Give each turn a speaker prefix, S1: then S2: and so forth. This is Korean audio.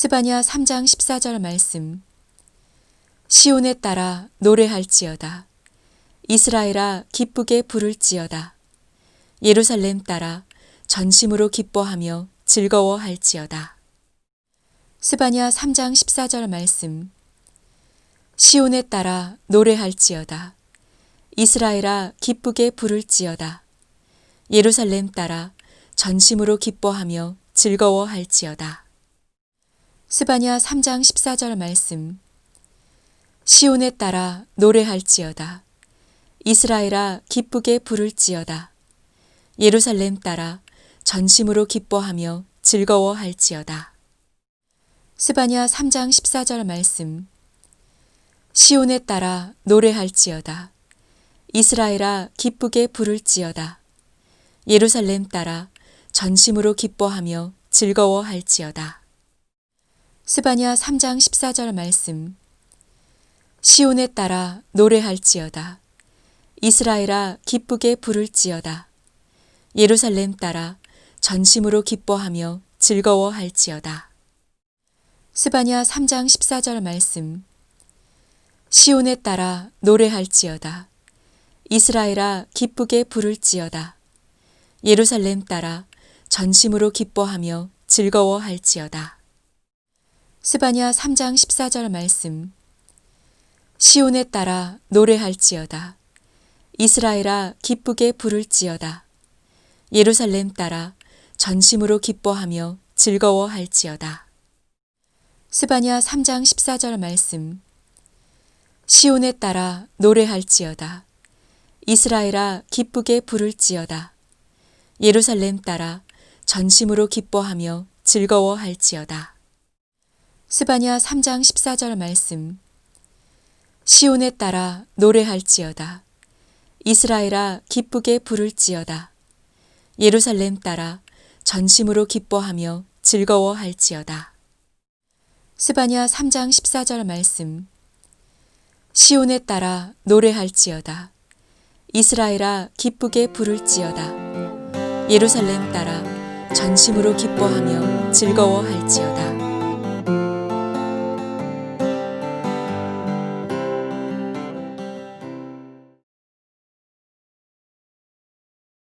S1: 스바냐 3장 14절 말씀. 시온에 따라 노래할지어다. 이스라엘아 기쁘게 부를지어다. 예루살렘 따라 전심으로 기뻐하며 즐거워할지어다. 스바냐 3장 14절 말씀. 시온에 따라 노래할지어다. 이스라엘아 기쁘게 부를지어다. 예루살렘 따라 전심으로 기뻐하며 즐거워할지어다. 스바냐 3장 14절 말씀. 시온에 따라 노래할지어다. 이스라엘아 기쁘게 부를지어다. 예루살렘 따라 전심으로 기뻐하며 즐거워할지어다. 스바냐 3장 14절 말씀. 시온에 따라 노래할지어다. 이스라엘아 기쁘게 부를지어다. 예루살렘 따라 전심으로 기뻐하며 즐거워할지어다. 스바냐 3장 14절 말씀. 시온에 따라 노래할지어다. 이스라엘아 기쁘게 부를지어다. 예루살렘 따라 전심으로 기뻐하며 즐거워할지어다. 스바냐 3장 14절 말씀. 시온에 따라 노래할지어다. 이스라엘아 기쁘게 부를지어다. 예루살렘 따라 전심으로 기뻐하며 즐거워할지어다. 스바냐 3장 14절 말씀. 시온에 따라 노래할지어다. 이스라엘아 기쁘게 부를지어다. 예루살렘 따라 전심으로 기뻐하며 즐거워할지어다. 스바냐 3장 14절 말씀. 시온에 따라 노래할지어다. 이스라엘아 기쁘게 부를지어다. 예루살렘 따라 전심으로 기뻐하며 즐거워할지어다. 스바냐 3장 14절 말씀. 시온에 따라 노래할지어다. 이스라엘아 기쁘게 부를지어다. 예루살렘 따라 전심으로 기뻐하며 즐거워할지어다. 스바냐 3장 14절 말씀. 시온에 따라 노래할지어다. 이스라엘아 기쁘게 부를지어다. 예루살렘 따라 전심으로 기뻐하며 즐거워할지어다.